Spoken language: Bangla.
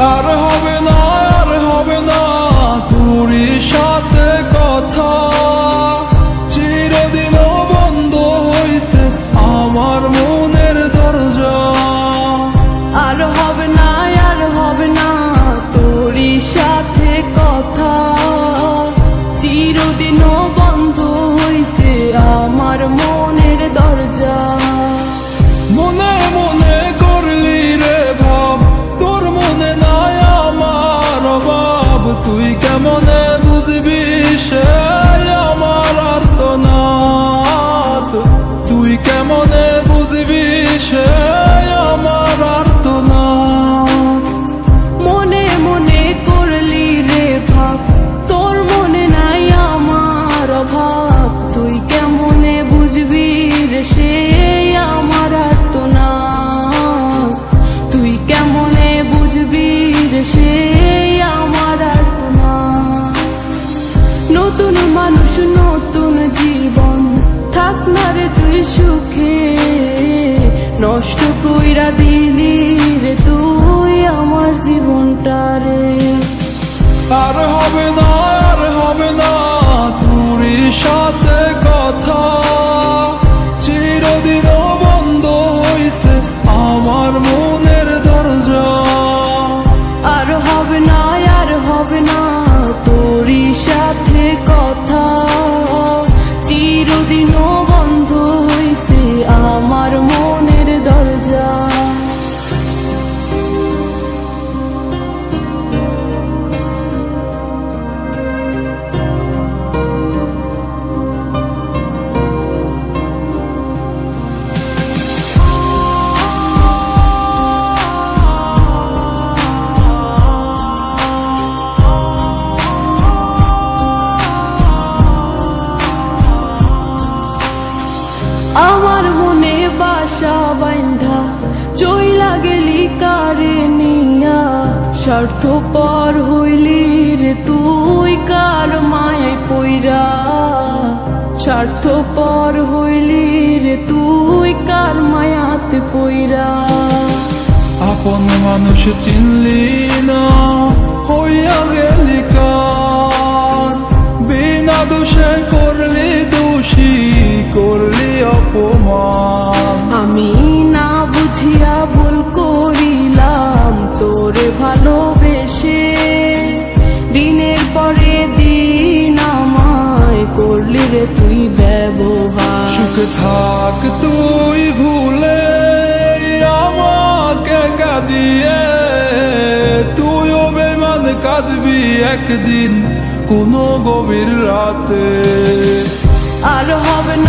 আর হবে Sure. কইরা দিলি রে তুই আমার জীবনটারে আর হবে না স্বার্থ পর হইলি রে তুই কার মায় পইরা? স্বার্থ পর হইলি রে তুই কার মায়াতে পইরা? আপন মানুষ চিনলি না হইয়া গেলি কার? বিনা দোষে করলি দোষী করলি অপমান। আমি না বুঝিয়া ভুল তোরে ভালোবেসে দিনের পরে দিন আমায় করলি রে তুই ব্যবহার। সুখে থাক তুই ভুলে আমাকে কাঁদিয়ে তুইও বেমান কাঁদবি একদিন কোনো গভীর রাতে। আর হবে না